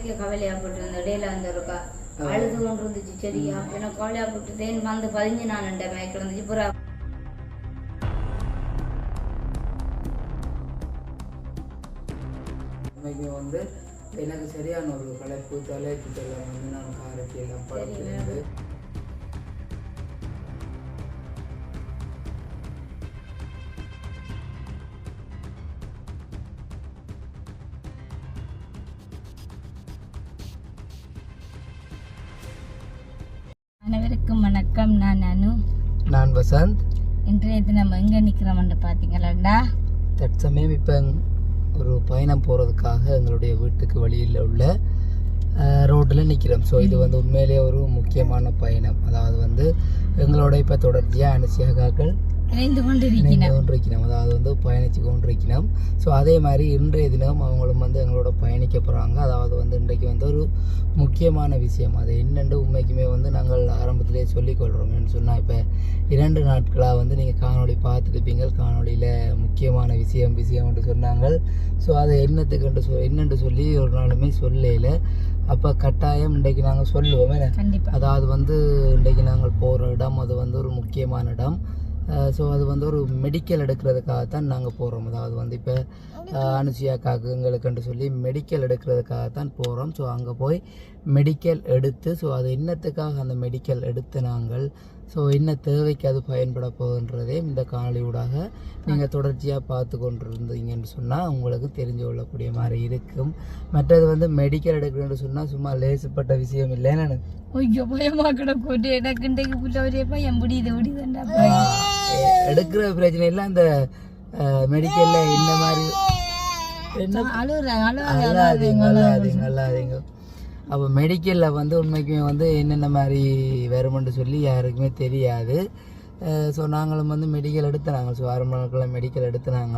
பெரிய கவலையா போட்டு இருந்த இடையில இருக்கா அழுது கொண்டு இருந்துச்சு சரியா எனக்கு கவலையா போட்டு தேன் வந்து பதிஞ்சு நான் மயக்கம் இருந்துச்சு புறா இன்னைக்கு வந்து எனக்கு சரியான ஒரு களைப்பு தலைச்சுட்டெல்லாம் வந்து நான் காரத்தி எல்லாம் வசந்த் இன்றைய தினம் எங்க நிக்கிறோம்னு பாத்தீங்களாண்டா? தற்சமயம் இப்போ ஒரு பயணம் போகிறதுக்காக எங்களுடைய வீட்டுக்கு வழியில் உள்ள ரோட்டில் நிற்கிறோம் ஸோ இது வந்து உண்மையிலேயே ஒரு முக்கியமான பயணம். அதாவது வந்து எங்களோட இப்போ தொடர்ச்சியாக அனுசியாக்காக்கள் இணைந்து கொண்டு இணைந்து கொண்டிருக்கணும் அதாவது வந்து பயணித்து கொண்டிருக்கணும் ஸோ அதே மாதிரி இன்றைய தினம் அவங்களும் வந்து எங்களோட பயணிக்க போகிறாங்க அதாவது வந்து இன்றைக்கு வந்து ஒரு முக்கியமான விஷயம். அது என்னென்று உண்மைக்குமே வந்து நாங்கள் ஆரம்பத்திலே சொல்லிக்கொள்கிறோம் என்று சொன்னால் இப்போ இரண்டு நாட்களாக வந்து நீங்கள் காணொளி பார்த்துருப்பீங்க. காணொளியில் முக்கியமான விஷயம் விஷயம் என்று சொன்னாங்க ஸோ அதை என்னத்துக்குன்னு சொ என்னென்று சொல்லி ஒரு நாளுமே சொல்லல. அப்போ கட்டாயம் இன்றைக்கு நாங்கள் சொல்லுவோம் அதாவது வந்து இன்றைக்கு நாங்கள் போகிற இடம் அது வந்து ஒரு முக்கியமான இடம். ஸோ அது வந்து ஒரு மெடிக்கல் எடுக்கிறதுக்காக தான் நாங்கள் போகிறோம் அதாவது வந்து இப்போ அனுசியாக்காக்கு எங்களுக்குன்ட்டு சொல்லி மெடிக்கல் எடுக்கிறதுக்காகத்தான் போகிறோம் ஸோ அங்கே போய் மெடிக்கல் எடுத்து ஸோ அது என்னத்துக்காக அந்த மெடிக்கல் எடுத்து நாங்கள் ஸோ என்ன தேவைக்கு அது பயன்பட போகுன்றதே இந்த காணொளி ஊடாக நீங்கள் தொடர்ச்சியாக பார்த்து கொண்டிருந்தீங்கன்னு சொன்னால் உங்களுக்கு தெரிஞ்சு கொள்ளக்கூடிய மாதிரி இருக்கும். மற்றது வந்து மெடிக்கல் எடுக்கிறேன்னு சொன்னால் சும்மா லேசுப்பட்ட விஷயம் இல்லைன்னு ஐயோ பயமா கிடக்கூட்டு எனக்கு இன்றைக்கு புள்ள ஒரே பையன் முடியுது முடியுதுண்டா எ- எடுக்கிற பிரச்சனை இல்லை. அந்த மெடிக்கல்ல என்ன மாதிரி அல்லாதீங்க அல்லாதீங்க அல்லாதீங்க அப்போ மெடிக்கலில் வந்து உண்மைக்குமே வந்து என்னென்ன மாதிரி வருமென்று சொல்லி யாருக்குமே தெரியாது. ஸோ நாங்களும் வந்து மெடிக்கல் எடுத்துனாங்க. ஸோ ஆரம்ப நாட்களில் மெடிக்கல் எடுத்துனாங்க.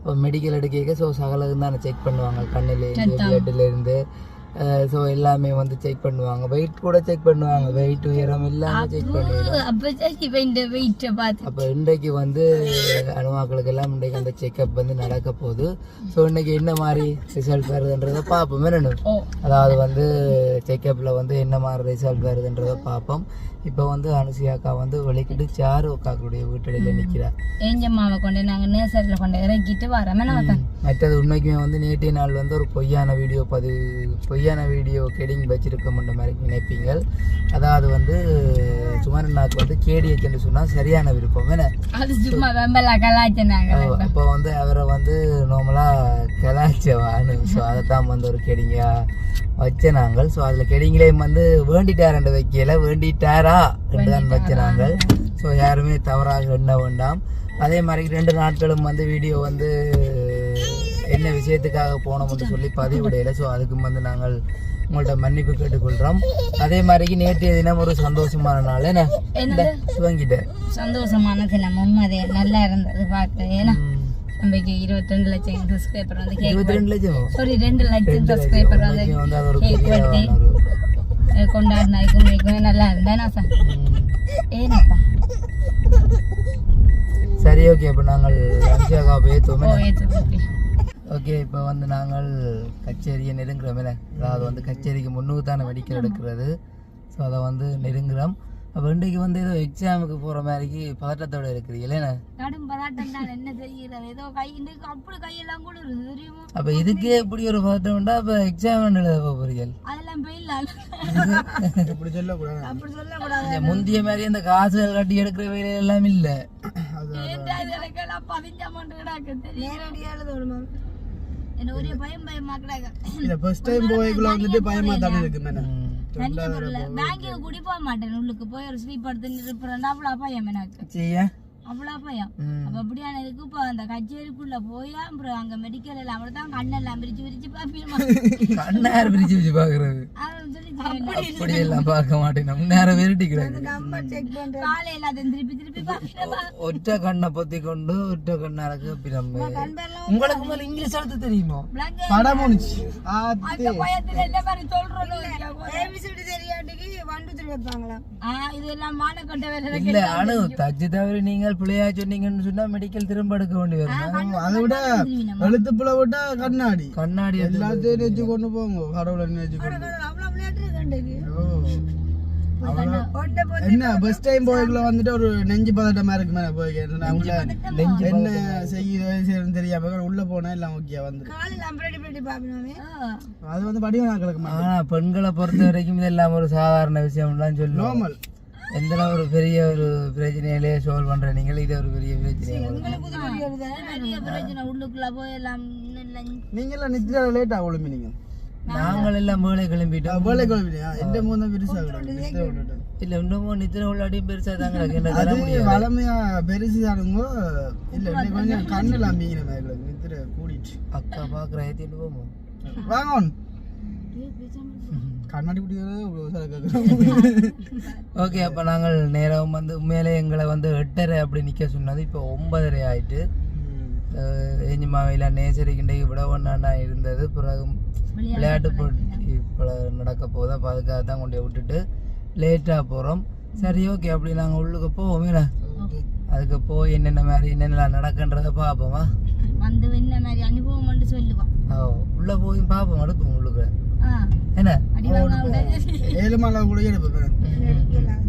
அப்போ மெடிக்கல் எடுக்க ஸோ சகலதும் தானே செக் பண்ணுவாங்க. கண்ணிலேருந்து பிளட்லேருந்து ஸோ எல்லாமே வந்து செக் பண்ணுவாங்க. வெயிட் கூட செக் பண்ணுவாங்க. வெயிட் உயரம் எல்லாமே செக் பண்ணுவாங்க அப்ப இன்றைக்கு வந்து அணுமாக்களுக்கு எல்லாம் இன்றைக்கு அந்த செக்கப் வந்து நடக்க போகுது. ஸோ இன்னைக்கு என்ன மாதிரி ரிசல்ட் வருதுன்றதை பார்ப்போம். என்னன்னு? அதாவது வந்து செக்கப்பில் வந்து என்ன மாதிரி ரிசல்ட் வருதுன்றதை பார்ப்போம். இப்போ வந்து அனுசியாக்கா வந்து வெளிக்கிட்டு சாரு அக்காக்களுடைய வீட்டடியில் நிற்கிறா ஏஞ்சம்மாவை கொண்டு நாங்க நேசர்ல கொண்டு இறக்கிட்டு வரோம். மற்றது உண்மைக்குமே வந்து நேற்றைய நாள் வந்து ஒரு பொய்யான வீடியோ பதிவு பொய்யான வீடியோ கெடிங் வச்சிருக்கோம்ன்ற மாதிரி நினைப்பீங்க அதாவது வந்து சுமரண்ணாக்கு வந்து கேடிஎச்ன்னு சொன்னால் சரியான விருப்பம். என்ன? அப்போ வந்து அவரை வந்து நார்மலாக கலாய்ச்சவான்னு. ஸோ அதை தான் வந்து ஒரு கெடிங்கா வச்ச நாங்கள். ஸோ அதில் கெடிங்களையும் வந்து வேண்டிட்டார் வைக்கல. வேண்டிட்டாரா? என்று தான் வச்ச நாங்கள். ஸோ யாருமே தவறாக எண்ண வேண்டாம். அதே மாதிரி ரெண்டு நாட்களும் வந்து வீடியோ வந்து என்ன விஷயத்துக்காக போனோம்னு சொல்லி பதிவிடையில ஸோ அதுக்கும் வந்து நாங்கள் உங்கள்ட்ட மன்னிப்பு கேட்டுக்கொள்கிறோம் அதே மாதிரி நேற்றைய தினம் ஒரு சந்தோஷமான நாள். என்ன? துவங்கிட்டேன். சந்தோஷமான தினமும் அது நல்லா இருந்தது பார்க்க ஏன்னா நம்மக்கு இருபத்தி ரெண்டு லட்சம் சப்ஸ்கிரைபர் வந்து கேக் ரெண்டு லட்சம் சாரி ரெண்டு லட்சம் சப்ஸ்கிரைபர் வந்து கேக் வெட்டி கொண்டாடினாய்க்கும் உண்மைக்குமே நல்லா இருந்தேன் சார். ஏனப்பா சரி ஓகே இப்போ நாங்கள் ஓ ஏற்று ஓகே இப்போ வந்து நாங்கள் கச்சேரியை நெருங்குறோமே அதாவது வந்து கச்சேரிக்கு முன்னுக்கு தானே மெடிக்கல் எடுக்கிறது ஸோ அதை வந்து நெருங்குறோம் அப்போ இன்றைக்கு வந்து ஏதோ எக்ஸாமுக்கு போகிற மாதிரிக்கு பதட்டத்தோட இருக்கிறீங்களே கடும் பதாட்டம் தான் என்ன தெரிகிறது ஏதோ கை அப்படி கையெல்லாம் கூட இருக்குது தெரியுமா? அப்போ இதுக்கே இப்படி ஒரு பதட்டம்டா அப்போ எக்ஸாம் எழுத போகிறீங்க அதெல்லாம் பெயில் இப்படி சொல்லக்கூடாது. அப்படி சொல்லக்கூடாது. இந்த முந்திய மாதிரி அந்த காசுகள் கட்டி எடுக்கிற வேலை எல்லாம் இல்லை. என்ன ஒரே பயம் பயமா ஃபர்ஸ்ட் டைம் போய்க்குள்ள வந்துட்டு பயமா தானே இருக்கு மேடம் தனியா பொருள் போக மாட்டேன். உள்ளுக்கு போய் ஒரு ஸ்லீப் எடுத்து இருப்பேன் அவ்வளோ பயம் எனக்கு. அவ்வளோ பயம். அப்ப அப்படியான இதுக்கு இப்போ அந்த கச்சேரிக்குள்ள போய் அப்புறம் அங்க மெடிக்கல் எல்லாம் அப்படி தான் கண்ணெல்லாம் பிரிச்சு பிரிச்சு பார்ப்பீமா கண்ணார் பிரிச்சு வச்சு பார்க்குறது. அப்படி எல்லாம் பார்க்க மாட்டேன். நேரம் விரட்டி கிடக்கு காலையில அதை திருப்பி திருப்பி பார்க்கிறப்பா ஒற்றை கண்ணை பொத்தி கொண்டு ஒற்றை கண்ணால கேப்பி நம்ம உங்களுக்கு மேல இங்கிலீஷ் எழுத்து தெரியுமா? படம் முடிச்சு பயத்துல இந்த மாதிரி சொல்றோம் வேலை இல்ல அனு தச்சு தவிர நீங்கள் பிள்ளையா சொன்னீங்கன்னு சொன்னா மெடிக்கல் திரும்ப எடுக்க வேண்டி வரும்? அதை விட எழுத்துப்புல விட்டா கண்ணாடி. கண்ணாடி எல்லாத்தையும் நெச்சு கொண்டு போங்க கடவுளை நெச்சு கொண்டு. என்ன பஸ் டைம் போய்க்குள்ள வந்துட்டு ஒரு நெஞ்சு பதட்டமா இருக்கு மேல உள்ள என்ன செய்யுது தெரியாம உள்ள போனா எல்லாம் ஓகே வந்து அது வந்து படிவனாக்களுக்கு ஆனா பெண்களை பொறுத்த வரைக்கும் இதெல்லாம் ஒரு சாதாரண விஷயம்லாம் சொல்லுவோம். நார்மல் எந்த ஒரு பெரிய ஒரு பிரச்சனையிலே சால்வ் பண்ற நீங்கள் இது ஒரு பெரிய பிரச்சனை போய் நீங்க எல்லாம் நித்திர லேட்டா ஒழும்பி நீங்க நாங்கள் எல்லாம் வேலை கிளம்பிட்டோம் வேலை குழம்பினியா எந்த மூணு பெருசா இல்ல இன்னமும் நித்திர உள்ளாடியும் பெருசா தர அது வளமையா பெருசு தானுங்கோ. இல்ல கொஞ்சம் கண்ணுல அம்பிங்கிற மாதிரி நித்திர கூடிட்டு. அக்கா பாக்குற ஏத்திட்டு போமோ வாங்க. கண்ணாடி குடிக்கிறது ஓகே அப்ப நாங்கள் நேரம் வந்து உண்மையிலே எங்களை வந்து எட்டரை அப்படி நிக்க சொன்னது. இப்போ ஒன்பதரை ஆயிட்டு. ஏஞ்சிமாவையில் நேசரிக்கிண்டைக்கு விட ஒன்றாண்டா இருந்தது. பிறகு விளையாட்டு போட்டி இப்போ நடக்க போகுது. அப்போ அதுக்காக தான் கொண்டு விட்டுட்டு லேட்டாக போகிறோம் சரி ஓகே அப்படி நாங்கள் உள்ளுக்கு போவோமே. அதுக்கு போய் என்னென்ன மாதிரி என்னென்னலாம் நடக்குன்றதை பார்ப்போமா? வந்து என்ன மாதிரி அனுபவம் சொல்லுவான் ஓ உள்ளே போய் பார்ப்போம். அடுப்போம் உள்ளுக்கு. ஆ, என்ன? அடி வாங்க ஏழு மலை கூட எடுப்பேன்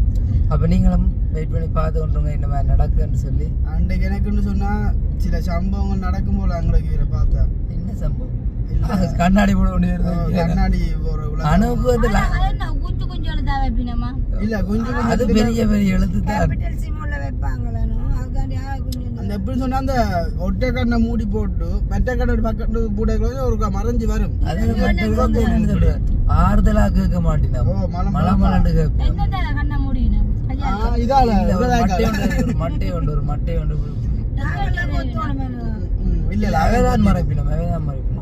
அப்போ நீங்களும் வெயிட் பண்ணி பார்த்து கொண்டுருங்க என்ன மாதிரி நடக்குன்னு சொல்லி. அன்றைக்கு எனக்குன்னு சொன்னா சில சம்பவங்கள் நடக்கும் போல அங்களுக்கு இதில் பார்த்தா. என்ன சம்பவம்? கண்ணாடி போட வேண்டியது கண்ணாடி போற. அனுப்பு வந்து கொஞ்சம் கொஞ்சம் எழுதா வைப்பினமா? இல்ல கொஞ்சம் அது பெரிய பெரிய எழுத்து தான். அந்த எப்படி சொன்னா அந்த ஒற்றை கண்ணை மூடி போட்டு மெட்ட கண்ணை பக்கத்து பூடைக்குள்ள ஒரு க- மறைஞ்சு வரும்? ஆறுதலா கேட்க மாட்டேன் ஓ மலம் மலை மலண்டு கேட்பேன் என்னத்தால கண்ணை மூடிக்கணும் ஆ, இதால மட்டை உண்டு, ஒரு மட்டை உண்டு ஒரு மட்டை உண்டு ம், இல்ல இல்ல அவைதான் மறைப்பினோம் அவைதான் மறைப்பினோம்.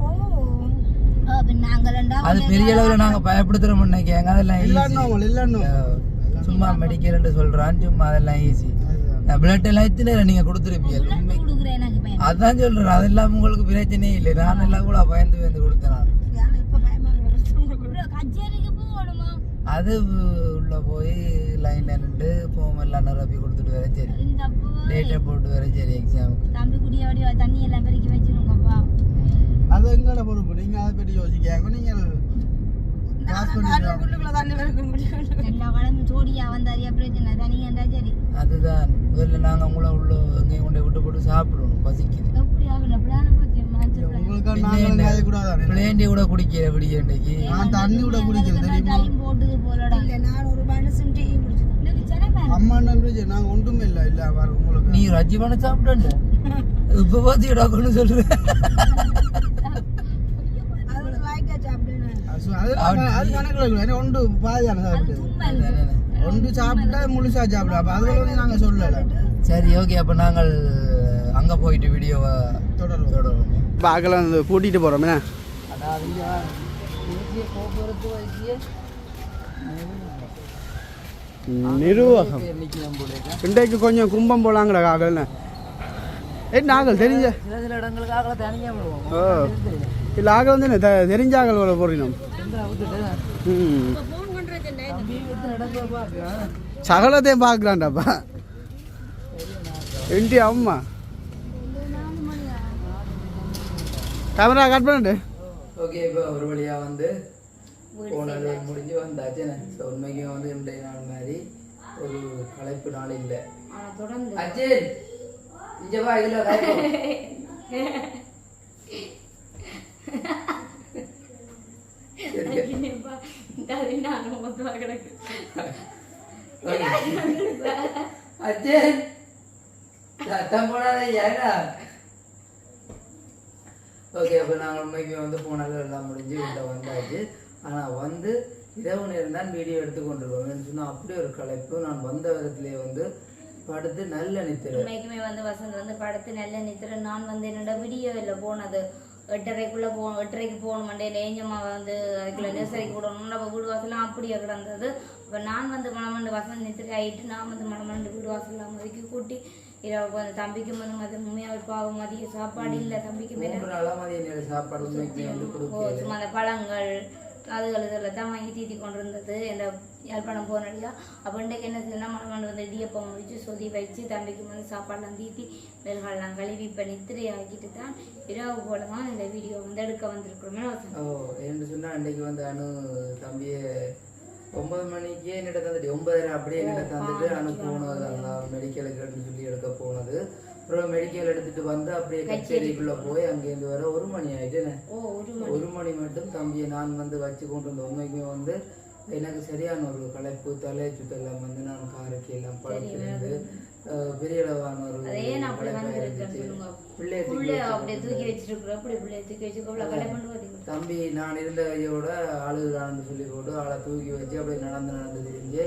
அது பெரிய அளவுல நாங்க பயப்படுத்துறோம் நினைக்காங்க அதெல்லாம் சும்மா மெடிக்கல்னு சொல்றான் சும்மா அதெல்லாம் ஈஸி பிளட் எல்லாம் எத்தனை நீங்க கொடுத்துருப்பீங்க? அதான் சொல்றேன் அதெல்லாம் உங்களுக்கு பிரச்சனையே இல்லை. நான் எல்லாம் கூட பயந்து பயந்து கொடுத்தேன் போகணுமா அது உள்ள போய் லைன்ல நின்று ஃபோம் எல்லாம் நிரப்பி கொடுத்துட்டு வர சரி. டேட்டை போட்டு வர சரி எக்ஸாமுக்கு தம்பி குடியோடி தண்ணி எல்லாம் பெருக்கி வச்சிருங்கப்பா அது எங்களோட பொறுப்பு. நீங்க அதை பற்றி யோசிக்காங்க நீங்க பாஸ் பண்ணிடுவாங்க எல்லா வளமும் ஜோடியா வந்தாரியா பிரச்சனை. தனி என்றா சரி. அதுதான். முதல்ல நாங்க உங்களை உள்ள எங்கேயும் கொண்டு விட்டு போட்டு சாப்பிடணும். பசிக்குது எப்படி ஆகல பிளான பத்தி உங்களுக்கு நாங்களும் காய கூடாது பிளேண்டி கூட குடிக்கிற இன்னைக்கு நான் தண்ணி கூட குடிக்கிறது தெரியுமா? டைம் போட்டது போலடா. இல்ல நான் ஒரு மனுஷன் டீ குடிச்சேன் சிறப்பா அம்மா நன்றி நாங்க ஒன்றுமே இல்லை இல்ல வர உங்களுக்கு. நீ ரஜி பண்ண சாப்பிட்டேன் இப்ப பாத்தியடா கொண்டு அது கணக்கில் ஒன்று பாதியான சாப்பிடுது ஒன்று சாப்பிட்டா முழுசா சாப்பிடும் அப்போ அதில் வந்து நாங்கள் சொல்லலை. சரி ஓகே அப்ப நாங்கள் அங்க போயிட்டு வீடியோவை தொடரும் தொடரும் பார்க்கலாம் வந்து கூட்டிகிட்டு போகிறோமே நிர்வாகம். இன்றைக்கு கொஞ்சம் கும்பம் போலாங்கடா காகல்னு என்ன ஆகல் தெரிஞ்ச? சில ஓ. இல்லை ஆகல் வந்து என்ன தெ- தெரிஞ்ச ஆகல் வர ம். சகலத்தையும் பார்க்கலான்டாப்பா என்டி அம்மா. கேமரா கட் பண்ணிட்டு ஓகே இப்போ ஒரு வழியா வந்து போனது முடிஞ்சு வந்தாச்சு. ஸோ உண்மைக்கு வந்து இன்றைய நாள் மாதிரி ஒரு களைப்பு நாள் இல்லை. ஆனா தொடர்ந்து. அஜய் இங்க வா இதுல அஜய் சத்தம் போடாத ஏடா? ஓகே அப்போ நாங்கள் உண்மைக்கு வந்து போனாலும் எல்லாம் முடிஞ்சு உள்ள வந்தாச்சு. ஆனால் வந்து இரவு நேரம் தான் வீடியோ எடுத்து கொண்டிருக்கோம் சொன்னால் அப்படி ஒரு கலைப்பு நான் வந்த விதத்திலேயே வந்து படுத்து நல்ல நித்திரை. உண்மைக்குமே வந்து வசந்த் வந்து படுத்து நல்ல நித்திர. நான் வந்து என்னோட வீடியோவில் போனது. எட்டரைக்குள்ளே போகணும் எட்டரைக்கு போகணும் மண்டே வந்து அதுக்குள்ள நர்சரிக்கு போடணும். நம்ம வீடு வாசலாம் அப்படியே கிடந்தது. இப்போ நான் வந்து மணமண்டு வசந்த் நித்திரை ஆகிட்டு நான் வந்து மணமண்டு வீடு வாசலாம் ஒதுக்கி கூட்டி இரவு கொஞ்சம் தம்பிக்கு வந்து உண்மையாக பாவம் மதிய சாப்பாடு இல்லை தம்பிக்கு மேலே. சாப்பாடு சும்மா அந்த பழங்கள் அதுகள் இதில் தான் வாங்கி தீத்தி கொண்டு இருந்தது இந்த யாழ்ப்பாணம் போனடியா. அப்போ இன்றைக்கு என்ன செய்யணும்? மணமண்டு வந்து இடியப்பம் வச்சு சொதி வச்சு தம்பிக்கு வந்து சாப்பாடெல்லாம் தீத்தி வெல்காலெலாம் கழுவி இப்போ நித்திரை ஆக்கிட்டு தான் இரவு போல தான் இந்த வீடியோ வந்து எடுக்க வந்திருக்கிறோமே. ஓ என்று சொன்னா அன்னைக்கு வந்து அனு தம்பியை ஒன்பது மணிக்கே என்னிட்ட தந்துட்டு ஒன்பதரை அப்படியே என்னிட்ட தந்துட்டு அனு போனது அங்க மெடிக்கலுக்கு சொல்லி எடுக்க போனது. அப்புறம் மெடிக்கல் எடுத்துட்டு வந்து அப்படியே கச்சேரிக்குள்ள போய் அங்கேருந்து வர ஒரு மணி ஆயிட்டு ஒரு மணி. மட்டும் தம்பியை நான் வந்து வச்சு கொண்டு வந்த உண்மைக்குமே வந்து எனக்கு சரியான ஒரு களைப்பு தலை சுத்தெல்லாம் வந்து நான் காரைக்கு எல்லாம் படுத்திருந்து பெரிய அளவான ஒரு பிள்ளைய அப்படியே தூக்கி வச்சிருக்கிறோம் பிள்ளைய தூக்கி தம்பி நான் இருந்த கையோட ஆளுதான்னு சொல்லி போட்டு ஆளை தூக்கி வச்சு அப்படியே நடந்து நடந்து தெரிஞ்சு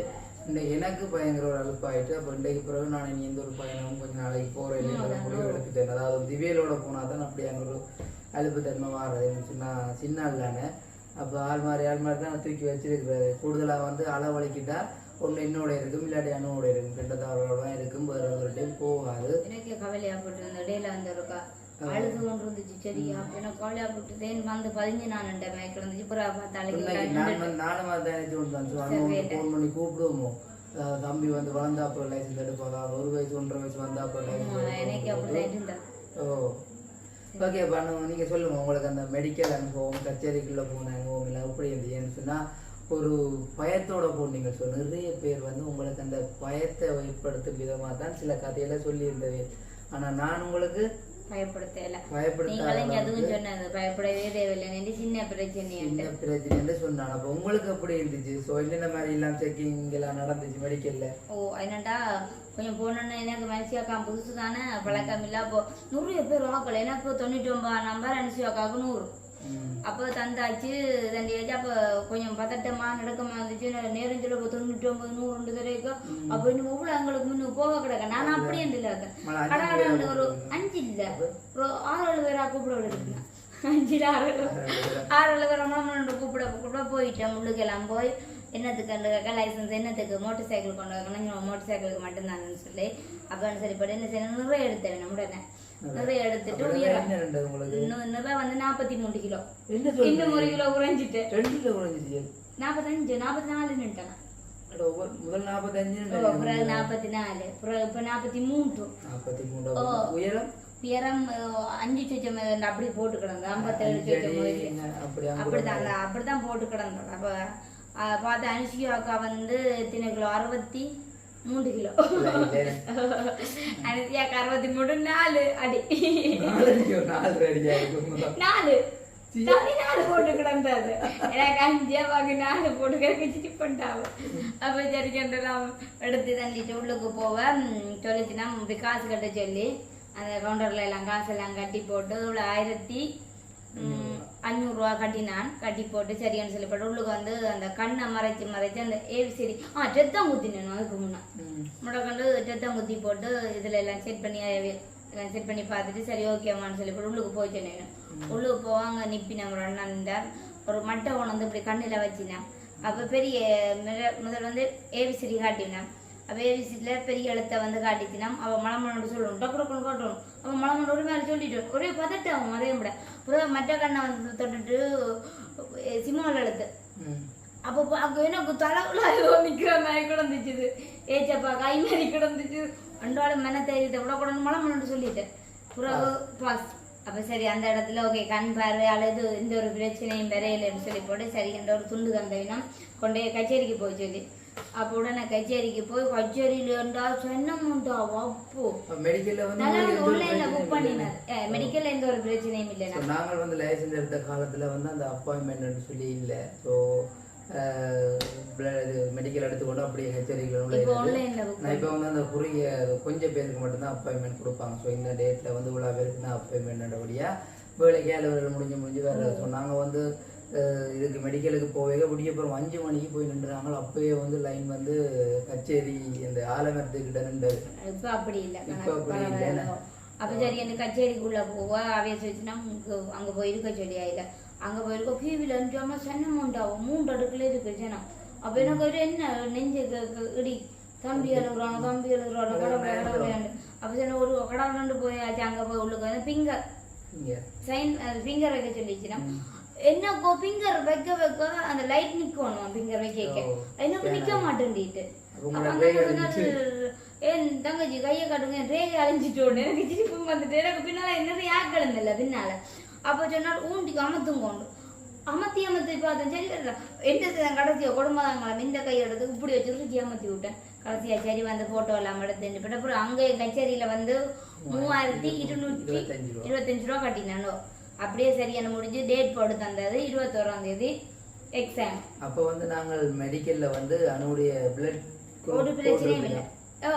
இன்னைக்கு எனக்கு பயங்கர ஒரு அலுப்பாயிட்டு அப்போ இன்றைக்கு பிறகு நான் இனி எந்த ஒரு பயணமும் கொஞ்சம் நாளைக்கு போகிறேன் இல்லைங்கிற முடிவு எடுத்துட்டேன். அதாவது திவ்யலோட போனால் தான் அங்கே ஒரு அலுப்பு தன்மை மாறுறது என்ன சொன்னால் சின்ன ஆள்தானே அப்போ ஆள் மாதிரி ஆள் மாதிரி தான் தூக்கி வச்சிருக்கிறாரு. கூடுதலாக வந்து அளவழிக்கிட்டா ஒன்று என்னோட இருக்கும் இல்லாட்டி அணுவோட இருக்கும். கிட்டத்தட்ட தான் இருக்கும் வேறு ஒரு டைம் போகாது. எனக்கே கவலையா போட்டு இடையில வந்து இருக்கா? அழுது கொண்டு இருந்துச்சு. சரியா எனக்கு கவலையா போட்டு வந்து பதிஞ்சு நான் மயக்கம் இருந்துச்சு வந்து நானும் அதை நினைச்சு கொண்டு தான் ஃபோன் பண்ணி கூப்பிடுவோமோ? அஹ் தம்பி வந்து வளர்ந்தா அப்புறம் லைசன்ஸ் எடுப்பாங்க ஒரு வயசு ஒன்றரை வயசு வந்தா அப்புறம் லைசன்ஸ் எனக்கு அப்படிதான் ஓ. ஓகே பண்ணு உங்களுக்கு அந்த மெடிக்கல் அனுபவம் கச்சேரிக்குள்ள போன அனுபவம் இல்லை எப்படி இருந்துச்சு ஏன்னு சொன்னா ஒரு பயத்தோட போனீங்க ஸோ நிறைய பேர் வந்து உங்களுக்கு அந்த பயத்தை ஏற்படுத்தும் விதமாக தான் சில கதையில சொல்லியிருந்தது. ஆனா நான் உங்களுக்கு பயப்படுத்தல. பயப்படுத்த நீங்களும் இங்க அதுவும் சொன்னது பயப்படவே தேவையில்லை. சின்ன பிரச்சனை பிரச்சனைன்னு சொன்னான். அப்போ உங்களுக்கு எப்படி இருந்துச்சு? ஸோ என்னென்ன மாதிரி எல்லாம் செக்கிங் எல்லாம் நடந்துச்சு மெடிக்கல்ல ஓ என்னடா கொஞ்சம் போனோன்னு எனக்கு மனுஷியாக்கா புதுசு தானே பழக்கம் இல்லை. அப்போ நிறைய பேர் வாக்கல. எனக்கு தொண்ணூற்றி ஒன்பது நம்பர் அனுஷியாக்காவுக்கு நூறு. அப்போ தந்தாச்சு தண்டியாச்சு அப்போ கொஞ்சம் பதட்டமா நடக்கமா இருந்துச்சு. நேரம் சொல்ல தொண்ணூற்றி ஒன்பது நூறு ரெண்டு வரைக்கும் அப்போ இன்னும் இவ்வளோ எங்களுக்கு முன்னுக்கு போக கிடக்க. நான் அப்படியே இல்லை அஞ்சு கடாடாண்டு ஒரு அஞ்சு இல்லை. ஒரு ஆறு ஏழு பேரா கூப்பிட விடுறேன் அஞ்சுல ஆறு ஆறு ஏழு பேர்? நம்மளோட கூப்பிட கூப்பிட போயிட்டேன் முள்ளுக்கெல்லாம் போய் என்னத்துக்கு அந்த லைசன்ஸ் என்னத்துக்கு மோட்டர் சைக்கிள் கொண்டு வரணும். மோட்டர் சைக்கிளுக்கு மட்டும்தான்னு சொல்லி. அப்போன்னு சரி பட்டு என்ன செய்யணும்? நிறைய எடுத்தேன் நம்முடனே நிறைய எடுத்துட்டு உயரம். ரெண்டு இன்னும் வந்து நாற்பத்தி மூணு கிலோ. இன்னும் ஒரு கிலோ குறைஞ்சிட்டு. ரெண்டுல குறைஞ்சிச்சு நாற்பத்தஞ்சு நாற்பத்தி நாலு நின்ட்டேன் முதல் நாற்பத்தஞ்சு பிறகு நாற்பத்தி நாலு. பிறகு இப்போ நாற்பத்தி மூன்று. நாற்பத்தி மூணு உயரம்? அஞ்சு சுச்சம் அப்படி போட்டு கிடந்தது ஐம்பத்தேழு சுச்சம் அப்படிதான் அப்படிதான் போட்டு கிடந்தது அப்போ பார்த்து அனுஷிகா அக்கா வந்து கிலோ? அறுபத்தி மூன்று கிலோ அனுஷியா அக்கா அறுபத்தி மூணு நாலு அடி நாலு நாலு போட்டு கிடந்தது எனக்கு அஞ்சு நாலு போட்டு கிடக்கு சிட்டி பண்ணிட்டாங்க அப்போ சரி கண்டெல்லாம் எடுத்து தள்ளிட்டு உள்ளுக்கு போவேன் சொல்லிச்சுன்னா காசு கட்ட சொல்லி அந்த கவுண்டரில் எல்லாம் காசெல்லாம் கட்டி போட்டு இவ்வளோ ஆயிரத்தி அஞ்சூறுரூவா கட்டினான் கட்டி போட்டு சரியானு சொல்லி போட்டு உள்ளுக்கு வந்து அந்த கண்ணை மறைச்சு மறைச்சு அந்த ஏவிசரி ஆ ரத்தம் குத்தினேன் அதுக்கு முன்னே. முடக்கண்டு ரத்தம் குத்தி போட்டு இதில் எல்லாம் செட் பண்ணி எல்லாம் செட் பண்ணி பார்த்துட்டு சரி ஓகேம்மான்னு சொல்லி போட்டு உள்ளுக்கு போய் சொன்னேன் உள்ளுக்கு போவாங்க நிப்பினேன் ஒரு அண்ணா நின்றார் ஒரு மட்டை கொண்டு வந்து இப்படி கண்ணில் வச்சினேன். அப்போ பெரிய முதல் வந்து ஏவிசிறி காட்டினேன். அப்போ ஏவிசிரியில் பெரிய எழுத்தை வந்து காட்டிச்சினா அவள் மலமனோட சொல்லணும் டக்கு டக்குன்னு காட்டணும். அவள் மலமனோட மேலே சொல்லிட்டு ஒரே பதட்டம் அதே விட அப்புறம் மற்ற கண்ணை வந்து தொட்டுட்டு சிம்மாவில் எழுத்து. அப்போ அங்க எனக்கு ஏதோ நிக்கிற மாதிரி கிடந்துச்சு ஏச்சப்பா கை மாதிரி கிடந்துச்சு. அன்றாட மென தெரியுது கூட மழை மண்ணு சொல்லிட்டேன் பிறகு பாஸ் அப்போ சரி அந்த இடத்துல ஓகே கண் பாரு அல்லது இந்த ஒரு பிரச்சனையும் வரையிலன்னு சொல்லி போட்டு சரி என்ற ஒரு துண்டு தந்தவினா கொண்டு கச்சேரிக்கு போய் சொல்லி அப்போ உடனே கச்சேரிக்கு போய் கச்சேரியில இருந்தா சொன்னமுண்டா அப்போ மெடிக்கல்ல வந்து ஆன்லைன்ல புக் பண்ணினார் மெடிக்கல்ல எந்த ஒரு பிரச்சனையும் இல்லை So, நாங்கள் வந்து லைசன்ஸ் எடுத்த காலத்துல வந்து அந்த அப்பாயின்மெண்ட் சொல்லி இல்லை. ஸோ மெடிக்கல் எடுத்துக்கொண்டு அப்படியே ஹெச்சரிக்கை இப்போ வந்து அந்த குறுகிய கொஞ்சம் பேருக்கு மட்டும்தான் அப்பாயின்மெண்ட் கொடுப்பாங்க. ஸோ இந்த டேட்டில் வந்து இவ்வளோ பேருக்கு தான் அப்பாயின்மெண்ட்படியாக வேலைக்கு அலுவலர்கள் முடிஞ்சு முடிஞ்சு வேறு ஸோ நாங்கள் வந்து இதுக்கு மெடிக்கலுக்கு போவே விடிய அப்புறம் அஞ்சு மணிக்கு போய் நின்றுறாங்க அப்பயே வந்து லைன் வந்து கச்சேரி இந்த ஆலமரத்துக்கிட்ட நின்று இப்போ அப்படி இல்லை. இப்போ அப்படி இல்லைண்ணே அப்ப சரி எனக்கு கச்சேரிக்குள்ள போவ அவைய சொல்லிச்சுன்னா அங்க போயிருக்க சொல்லி ஆயில. அங்க போயிருக்க கீவில அஞ்சாம சன்னம் உண்டாவும் மூன்று அடுக்குல இருக்கு ஜனம். அப்ப எனக்கு ஒரு என்ன நெஞ்சு இடி? தம்பி அழுகுறாங்க தம்பி அழுகுறாங்க கடவுளை கடவுளையாண்டு அப்ப சரி ஒரு கடவுள் போயாச்சு அங்க போய் உள்ளுக்கு வந்து பிங்கர் சைன் ஃபிங்கர் வைக்க சொல்லிச்சுன்னா என்ன ஃபிங்கர் வைக்க வைக்க அந்த லைட் நிக்கணும் ஃபிங்கர் வைக்க. எனக்கு நிக்க மாட்டேன்டிட்டு ஏன் தங்கச்சி கையை காட்டுங்க ரேகை அழிஞ்சிட்டோன்னு. எனக்கு சிரிப்பு வந்துட்டு எனக்கு பின்னால என்ன ஆக்கள் இருந்தில்ல பின்னால. அப்போ சொன்னார் ஊண்டிக்கு அமர்த்தும் கொண்டு அமர்த்தி அமர்த்தி பார்த்தேன். சரி என்ன கடைசியா கொடுமதாங்களம் இந்த கையை எடுத்து இப்படி வச்சு சுற்றி அமர்த்தி விட்டேன். கடைசியா சரி வந்து போட்டோ எல்லாம் எடுத்து அப்புறம் அங்கே கச்சேரியில வந்து மூவாயிரத்தி இருநூற்றி இருபத்தஞ்சு ரூபா. இருபத்தஞ்சு ரூபா கட்டினானோ. அப்படியே சரியான முடிஞ்சு டேட் போட்டு தந்தது இருபத்தோராம் தேதி எக்ஸாம் அப்ப வந்து நாங்கள் மெடிக்கல்ல வந்து அணுடைய பிளட் ஒரு பிரச்சனையும் இல்லை. ஓ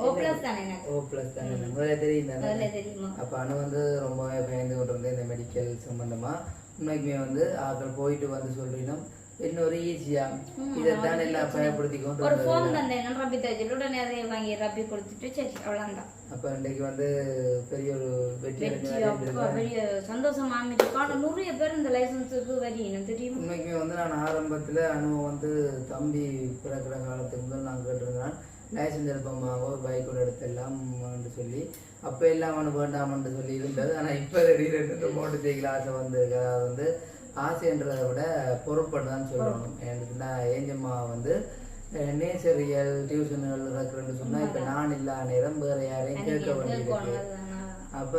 ஓ பிளஸ் தானே எனக்கு? ஓ பிளஸ் தானே. முதல்ல தெரியும் தானே? தெரியுமா? அப்போ அணு வந்து ரொம்பவே பயந்து கொண்டு இருந்தேன் இந்த மெடிக்கல் சம்பந்தமா. உண்மைக்குமே வந்து ஆக்கள் போயிட்டு வந்து சொல்லினோம். இன்னொரு ஈஸியா இதைத்தான் எல்லாம் பயப்படுத்தி கொண்டு ஒரு. ஃபோன் தந்தேன். ரப்பி தச்சு உடனே அதை வாங்கி ரப்பி கொடுத்துட்டு சரி அவ்வளோதான் அப்ப இன்றைக்கு வந்து பெரிய ஒரு வெற்றி. பெரிய சந்தோஷம் வாங்கிட்டு காணும் நிறைய பேர் இந்த லைசன்ஸுக்கு வரியணும் தெரியுமா? உண்மைக்குமே வந்து நான் ஆரம்பத்துல அனுபவம் வந்து தம்பி பிறக்கிற காலத்துக்கு முதல் நான் கேட்டிருந்தேன். லைசன்ஸ் எடுப்போமாவோ பைக்கோட எடுத்தெல்லாம் என்று சொல்லி. அப்போ எல்லாம் அவனு வேண்டாமன்னு சொல்லி இருந்தது. ஆனா இப்போ திடீர்னு மோட்டர் சைக்கிள் ஆசை வந்திருக்கு அதாவது வந்து ஆசைன்றதை விட பொருட்பட்டு தான் சொல்லணும் ஏன்னா ஏஞ்சம்மா வந்து நேசரியல் டியூஷன்கள் இருக்கிறேன்னு சொன்னா இப்போ நான் இல்லாத நேரம் வேற யாரையும் கேட்க வேண்டியிருக்கு அப்ப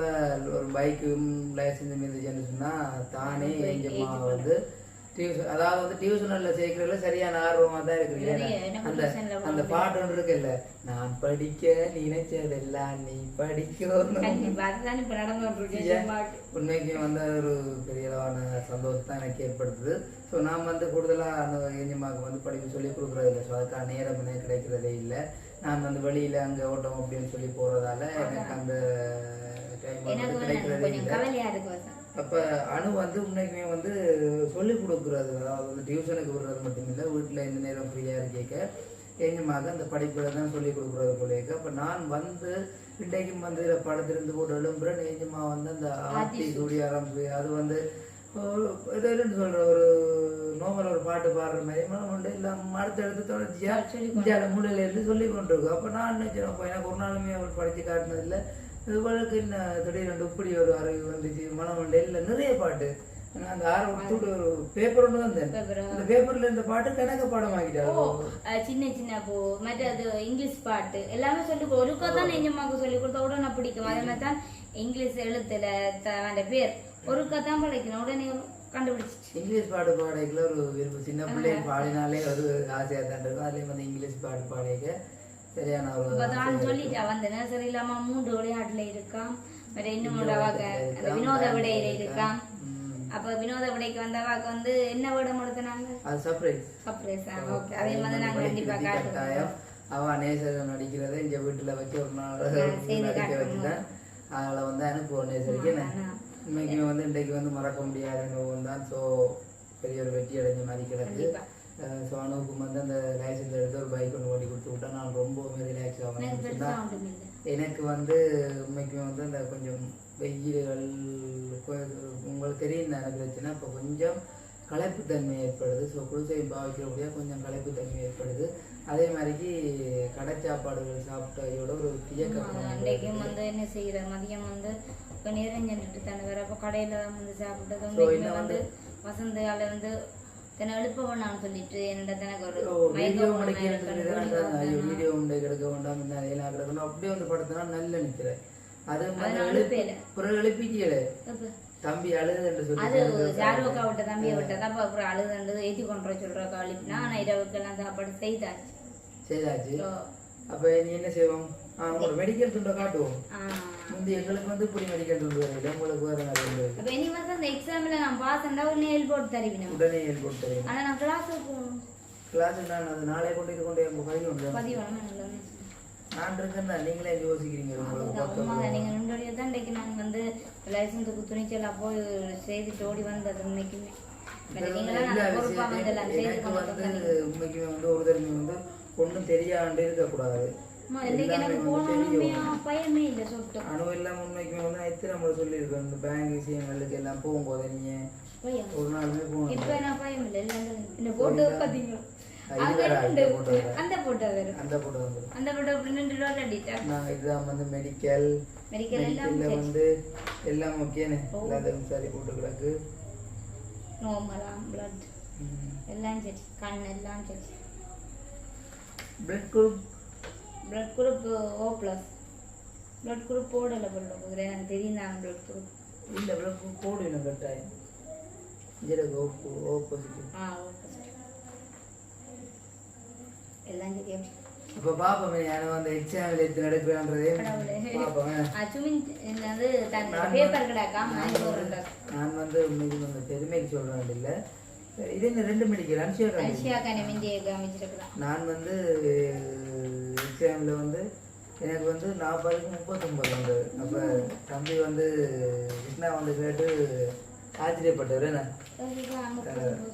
ஒரு பைக்கும் லைசன்ஸ் இருந்துச்சுன்னு சொன்னா தானே எங்கம்மா வந்து டியூஷன் அதாவது வந்து டியூஷன்ல சேர்க்கறதுல சரியான ஆர்வமா தான் நிறைய, இருக்கு எனக்கு அந்த அந்த பாட்டு ஒன்று இருக்குல்ல நான் படிக்க நினைச்சதெல்லாம் நீ படிக்கணும். உண்மைக்கு வந்து ஒரு பெரிய அளவான சந்தோஷத்தை எனக்கு ஏற்படுத்துது. ஸோ நான் வந்து கூடுதலாக அந்த ஏஞ்சம்மாவுக்கு வந்து படிப்பு சொல்லி கொடுக்குறது இல்லை. ஸோ அதுக்கான நேரம் எனக்கு கிடைக்கிறதே இல்லை. நான் வந்து வெளியில் அங்கே ஓட்டம் அப்படின்னு சொல்லி போகிறதால எனக்கு அந்த டைம் கிடைக்கிறதே இல்லை. அப்போ அணு வந்து உண்மைக்குமே வந்து சொல்லி கொடுக்குறது அதாவது வந்து டியூஷனுக்கு விடுறது மட்டும் இல்லை வீட்டில் எந்த நேரம் ஃப்ரீயாக இருக்க ஏஞ்சமாக அந்த படிப்பில் தான் சொல்லி கொடுக்குறது போல இருக்கு அப்போ நான் வந்து இன்றைக்கும் வந்து இதில் படத்திலிருந்து போட்டு எழும்புறேன் ஏஞ்சம்மா வந்து அந்த ஆர்த்தி சூடி ஆரம்பி அது வந்து ஒரு- இது சொல்ற ஒரு நோமல் ஒரு பாட்டு பாடுற மாதிரி உண்டு இல்லை அடுத்த எடுத்து தொடர்ச்சியா இந்தியாவில் மூலையில இருந்து சொல்லி கொண்டு இருக்கும் அப்போ நான் நினைச்சேன் அப்போ எனக்கு ஒரு நாளுமே அவர் படித்து காட்டினதில்லை இவளுக்கு என்ன திடீர்னு இப்படி ஒரு அறிவு வந்துச்சு மனம் உண்டு இல்லை நிறைய பாட்டு. நான் அந்த ஆரம்பத்தோட ஒரு பேப்பர் ஒன்று வந்தேன்? அந்த பேப்பர்ல இருந்த பாட்டு கணக்கு பாடம் ஆகிட்டாங்க அஹ் சின்ன சின்ன பூ மற்றது இங்கிலீஷ் பாட்டு. எல்லாமே சொல்லி ஒருக்கா தான் நெஞ்சமாக்கு சொல்லி கொடுத்தா உடனே பிடிக்கும். அதே மாதிரி தான் இங்கிலீஷ் எழுத்துல அந்த பேர். ஒருக்கா தான் படிக்கணும். உடனே கண்டுபிடிச்சிச்சு. இங்கிலீஷ் பாட்டு பாடைக்குள்ள ஒரு விருப்பம். சின்ன பிள்ளைங்க பாடினாலே ஒரு ஆசையாக தான் இருக்கும். அதுலேயும் வந்து இங்கிலீஷ் பாட்டு பாடைக்க சரியான ஒரு தான் சொல்லிட்டா வந்து நர்சரி இல்லாம மூன்று விளையாட்டுல இருக்கான். வேற இன்னும் வினோத விடையில இருக்கான். அப்ப வினோத விடைக்கு வந்த அவாக்கு வந்து என்ன விடம் எடுத்தினாங்க அது சர்ப்ரைஸ் சர்ப்ரைஸ் ஓகே அதே மாதிரி நாங்க கண்டிப்பா காட்டுவோம். அவ நேசர் நடிக்கிறத இங்க வீட்டுல வச்சு ஒரு நாள் நடிக்க. வச்சுதான். அதில் வந்து அனுப்புவோம் நேசருக்கு. இன்னைக்கு வந்து இன்றைக்கு வந்து மறக்க முடியாத அனுபவம் தான். ஸோ பெரிய ஒரு வெற்றி அடைஞ்ச மாதிரி கிடக்கு. ஸோ அனுப்பும் வந்து அந்த லைசன்ஸ் எடுத்து ஒரு பைக் ஒன்று ஓட்டி கொடுத்து விட்டா நான் ரொம்பவுமே ரிலாக்ஸ் இல்லை எனக்கு வந்து உண்மைக்குமே வந்து அந்த கொஞ்சம் வெயில்கள் உங்களுக்கு தெரியும் தானே பிரச்சனை இப்போ கொஞ்சம் களைப்புத்தன்மை ஏற்படுது. ஸோ குளிசை பாவிக்கிறபடியா கொஞ்சம் களைப்புத்தன்மை ஏற்படுது. அதே மாதிரிக்கு கடை சாப்பாடுகள் சாப்பிட்டதோட ஒரு தியக்கம் அன்றைக்கும் வந்து என்ன செய்யற மதியம் வந்து இப்போ நிரஞ்சன்ட்டு தானே வேற அப்போ கடையில வந்து சாப்பிட்டது வந்து வசந்தால வந்து தன்னை எழுப்ப வேணாம்னு சொல்லிட்டு என்னோட தனக்கு ஒரு வீடியோ மயக்கம் முடிக்க இருக்கணும் ஐயோ வீடியோ உண்டை கிடக்க வேண்டாம் எல்லாம் கிடக்கணும். அப்படியே வந்து படுத்தினா நல்ல நிற்கிறேன் அது. ஒரு எழுப்பிக்கல தம்பி அழுது என்று சொல்லி அது சேர்ந்து ஜாருவக்கா விட்ட தம்பியை அப்போ அப்புறம் அழுது ஏற்றி கொண்டு சொல்றா அழிப்புனா ஆனால் இரவுக்கெல்லாம் சாப்பாடு செய்தாச்சு. செய்தாச்சு. அப்ப நீ என்ன செய்வோம்? உங்களோட மெடிக்கல் துண்டை காட்டுவோம். ஆ. முந்தி எங்களுக்கு வந்து இப்படி மெடிக்கல் துண்டு வரையில உங்களுக்கு வேற அப்ப இனி வந்து அந்த எக்ஸாம்ல நான் இருந்தா உடனே எழுதி போட்டு தருவினோம் உடனே ஏற்பட்டு தெரியும் ஆனா நான் கிளாஸுக்கு போகணும். கிளாஸ் நான் அது நாளே கொண்டு இது கொண்டு பதிவு பதிவு. நான் நீங்களே யோசிக்கிறீங்க. நீங்க ரெண்டு தான் இன்றைக்கு நான் வந்து லைசன்ஸுக்கு துணிச்சலா போய் செய்துட்டு ஓடி வந்தது செய்து எனக்கு வந்து. உண்மைக்குமே வந்து ஒரு தடவை வந்து ஒன்றும் தெரியாண்டு இருக்கக்கூடாது. அம்மா, இன்னைக்கு எனக்கு போனோமே பயமே இல்லை சொட்டு அணு எல்லாம் உண்மைக்குமே வந்து நான் எத்தனை முறை சொல்லியிருக்கேன் இந்த பேங்க் விஷயங்களுக்கு எல்லாம் போகும்போது நீங்க ஒரு நாளுமே போகணும். அந்த போட்டோ வேறு. அந்த போட்டோ வந்துடும் அந்த போட்டோ நின்று ரோட் அடிட்டா நாங்கள் இதுதான் வந்து மெடிக்கல் மெடிக்கல் எல்லாம் மெடிக்கல்ல வந்து எல்லாம் ஓகேன்னு எல்லாத்துக்கும் சரி போட்டு கிடக்கு நோமலா பிளட் எல்லாம் சரி. கண் எல்லாம் சரி. Blood group blood group O plus blood group போடலை போல போகுது எனக்கு தெரியும் தான் பிளட் குரூப் இல்லை பிளட் குரூப் கோடு வேணும் கட்டாயம் இதில் ஓ ஓ பாசிட்டிவ் ஆ ஓ ப்ளஸ் எல்லாம் அப்படி இப்போ பாப்போமே நான் வந்து எக்ஸாமில் எடுத்து நடக்கிறேன்றதே நான் வந்து உண்மைக்கு வந்து பெருமைக்கு சொல்கிறேன் இல்லை. இது என்ன ரெண்டு கனிமிந்தியை காமிச்சிருக்கலாம் நான் வந்து எக்ஸாமில் வந்து எனக்கு வந்து நாற்பதுக்கு முப்பத்தொம்பது வந்தது அப்போ தம்பி வந்து கிருஷ்ணா வந்து கேட்டு ஆச்சரியப்பட்டார் என்ன?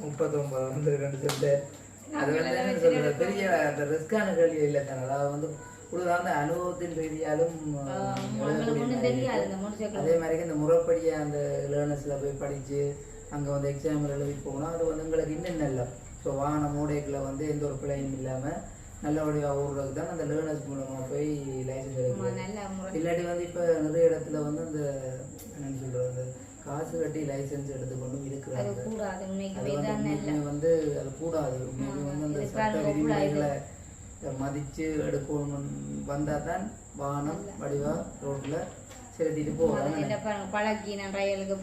முப்பத்தொம்பது வந்து ரெண்டு சொல்லிட்டு அது வந்து சொல்றது பெரிய அந்த ரிஸ்கான கேள்வி இல்லை தானே அதாவது வந்து உழுதாந்த அனுபவத்தின் ரீதியாலும் உங்களுக்கு அதே மாதிரி இந்த முறைப்படியாக அந்த லேர்னர்ஸில் போய் படித்து அங்கே வந்து எக்ஸாம் எழுதி போனால் அது வந்து எங்களுக்கு இன்னும் நல்ல. ஸோ வாகன மூடைகளை வந்து எந்த ஒரு பிழையும் இல்லாமல் நல்லபடியாக ஓடுறதுக்கு தான் அந்த லேர்னர்ஸ் மூலமாக போய் லைசன்ஸ் முறை. இல்லாட்டி வந்து இப்போ நிறைய இடத்துல வந்து அந்த என்னன்னு சொல்கிறது அந்த காசு கட்டி லைசன்ஸ் எடுத்துக்கொண்டும் இருக்கிறாங்க. அது வந்து அது கூடாது. உண்மைக்கு வந்து அந்த சட்ட. விதிமுறைகளை மதித்து எடுக்கணும் வந்தால் தான் வாகனம் வடிவாக ரோட்டில் செலுத்திட்டு பாருங்க பழக்கி நான் ரயிலுக்கு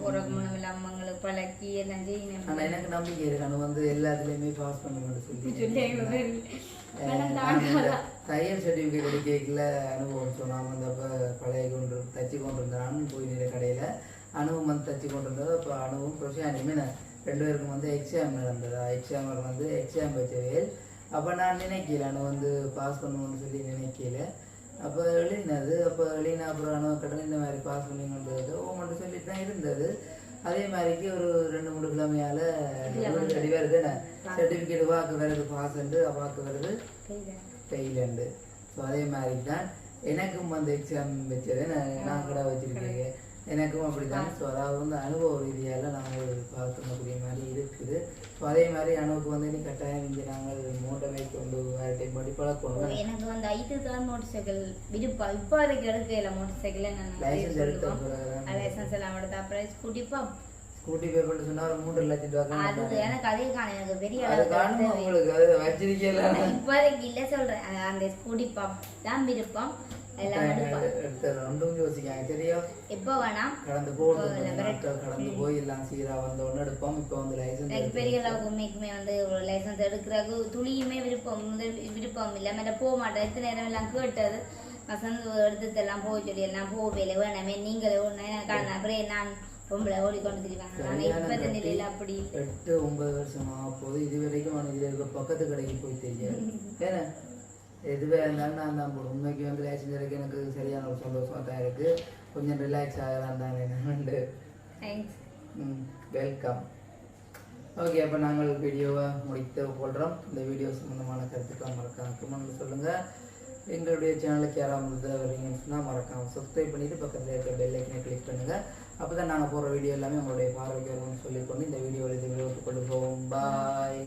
இல்லை அம்மங்களுக்கு பழக்கி எல்லாம் செய்யணும். ஆனால் எனக்கு நம்பிக்கை இருக்கு. நான் வந்து எல்லாத்துலேயுமே பாஸ் பண்ணுங்கன்னு சொல்லி தையல் சர்டிஃபிகேட் எடுக்கல அனுபவம் சொன்னாம வந்து அப்போ பழைய கொண்டு தச்சு கொண்டு இருந்தான் போய் நிற கடையில் அனுபவம் வந்து தச்சு கொண்டு இருந்தது அப்போ அனுபவம் ப்ரொஃபஷனுமே நான் ரெண்டு பேருக்கும் வந்து எக்ஸாம் நடந்ததா. எக்ஸாம் வந்து எக்ஸாம் வச்சவேல் அப்போ நான் நினைக்கல அனு வந்து பாஸ் பண்ணுவோம்னு சொல்லி நினைக்கல. அப்போ எழுதினது. அப்போ எழுதின அப்புறம் அனு கடன் இந்த மாதிரி பாஸ் பண்ணிங்கன்றது ஓ மட்டும் சொல்லிட்டு தான் இருந்தது. அதே மாதிரிக்கு ஒரு ரெண்டு மூணு கிழமையால ரெடி வருது. சர்டிஃபிகேட் வாக்கு வருது பாஸ் வாக்கு வருது. ஃபெயிலுண்டு ஸோ அதே மாதிரி தான் எனக்கும் வந்து எக்ஸாம் வச்சது நான் கடை வச்சிருக்கேங்க எனக்கும் அப்படி தான் ஸோ அதாவது வந்து அனுபவ ரீதியால் நாங்கள் பாஸ் பண்ணக்கூடிய மாதிரி இருக்குது. ஸோ அதே மாதிரி அனுபவக்கு வந்து நீ கட்டாயம் இங்கே நாங்கள் மோட்டரை கொண்டு வேறு டைம் படி பழக்கணும் எனக்கு வந்து ஐந்து தான் மோட்டர் சைக்கிள் விருப்பம். இப்போ அதுக்கு எடுக்கல மோட்டர் சைக்கிள் நான் லைசன்ஸ் எடுத்த லைசன்ஸ் எல்லாம் எடுத்த அப்புறம் ஸ்கூட்டி பா ஸ்கூட்டி பே பண்ண சொன்னால் ஒரு மூன்று லட்சம் ரூபா அது எனக்கு அதே காணும். எனக்கு பெரிய அது காணும் உங்களுக்கு? அது வச்சிருக்கல இப்போதைக்கு இல்லை சொல்றேன். அந்த ஸ்கூட்டி பாப் தான் விருப்பம். ரெண்டும் யோசிக்காங்க சரியா எப்போ வேணாம் கடந்து கடந்து போய் எல்லாம் சீரா வந்த உடனே எடுப்போம் இப்போ வந்து லைசன்ஸ் பெரிய அளவுக்கு உண்மைக்குமே வந்து லைசன்ஸ் எடுக்கிறதுக்கு துளியுமே விருப்பம் விருப்பம் இல்லை மேலே போக மாட்டேன் நேரம் எல்லாம் கேட்டது வசந்த் எடுத்ததெல்லாம் போக சொல்லி எல்லாம் போகவே வேணாமே நீங்களே ஒன்று எனக்கு அப்புறம் நான் பொம்பளை ஓடிக்கொண்டு திரிவாங்க ஆனால் இப்போத்த நிலையில் அப்படி இல்லை. எட்டு ஒன்பது வருஷம் போகுது இது வரைக்கும் பக்கத்து கடைக்கு போய் தெரியாது ஏன்னா எதுவே இருந்தாலும் நான் தான் உண்மைக்கு வந்து லைசன்ஸ் எடுக்க எனக்கு சரியான ஒரு சந்தோஷமா தான் இருக்கு. கொஞ்சம் ரிலாக்ஸ் ஆகலாம் தான் என்னண்டு தேங்க்ஸ் வெல்கம் ஓகே அப்போ நாங்கள் வீடியோவை முடித்து கொள்கிறோம் இந்த வீடியோ சம்மந்தமான கருத்துக்களை மறக்காம கமெண்ட்ல சொல்லுங்கள் எங்களுடைய சேனலுக்கு யாராவது வரீங்கன்னு சொன்னால் மறக்காம சப்ஸ்கிரைப் பண்ணிவிட்டு பக்கத்தில் இருக்க பெல் ஐக்கனை கிளிக் பண்ணுங்கள் அப்போ தான் நாங்கள் போகிற வீடியோ எல்லாமே உங்களுடைய பார்வைக்கு வரும்னு சொல்லிக்கொண்டு இந்த வீடியோவில் இந்த வீடியோவுக்கு கொண்டு போவோம். பாய்